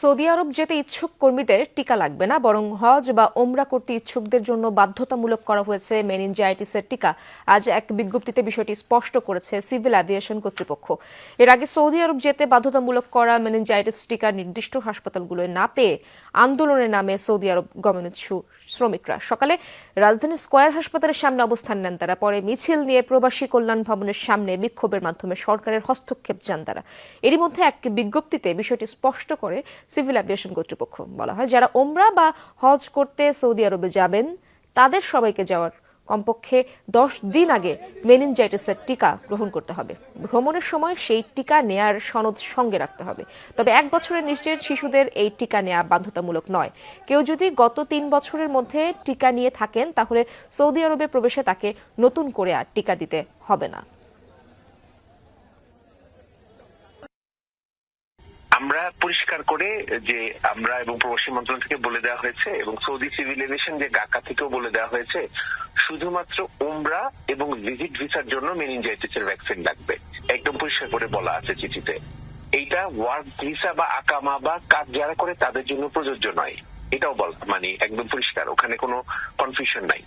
Saudi আরব যেতে ইচ্ছুক কর্মীদের টিকা লাগবে না, বরং হজ বা ওমরা করতে ইচ্ছুকদের জন্য বাধ্যতামূলক করা হয়েছে মেনিনজাইটিসের টিকা। আজ এক বিজ্ঞপ্তিতে বিষয়টি স্পষ্ট করেছে সিভিল অ্যাভিয়েশন কর্তৃপক্ষ। এর আগে সৌদি আরব যেতে বাধ্যতামূলক করা মেনিনজাইটিস টিকা নির্দিষ্ট হাসপাতালগুলোয় না পেয়ে আন্দোলনের নামে সৌদি আরব গমনোচ্ছু শ্রমিকরা। সকালে রাজধানীর স্কয়ার হাসপাতালের সামনে অবস্থান নেন তারা। পরে মিছিল নিয়ে প্রবাসী কল্যাণ ভবনের সামনে বিক্ষোভের মাধ্যমে সরকারের হস্তক্ষেপ যান তারা। এরই মধ্যে এক বিজ্ঞপ্তিতে বিষয়টি স্পষ্ট করে সিভিল অ্যাভিয়েশন কর্তৃপক্ষ বলা হয়। যারা ওমরা বা হজ করতে সৌদি আরবে যাবেন, তাদের সবাইকে যাওয়ার কমপক্ষে দশ দিন আগে মেনিনজাইটিসের টিকা গ্রহণ করতে হবে। ভ্রমণের সময় সেই টিকা নেয়ার সনদ সঙ্গে রাখতে হবে। তবে এক বছরের নিচের শিশুদের এই টিকা নেওয়া বাধ্যতামূলক নয়। কেউ যদি গত তিন বছরের মধ্যে টিকা নিয়ে থাকেন, তাহলে সৌদি আরবে প্রবেশে তাকে নতুন করে আর টিকা দিতে হবে না। আমরা পরিষ্কার করে যে আমরা এবং প্রবাসী মন্ত্রণালয় থেকে বলে দেওয়া হয়েছে এবং সৌদি সিভিল এভিয়েশন যে ঢাকা থেকেও বলে দেওয়া হয়েছে, শুধুমাত্র উমরা এবং ভিজিট ভিসার জন্য মেনিনজাইটিসের ভ্যাকসিন লাগবে। একদম পরিষ্কার করে বলা আছে চিঠিতে। এইটা ওয়ার্ক ভিসা বা আকামা বা কাজ যারা করে তাদের জন্য প্রযোজ্য নয়। এটাও বল মানে একদম পরিষ্কার, ওখানে কোনো কনফিউশন নাই।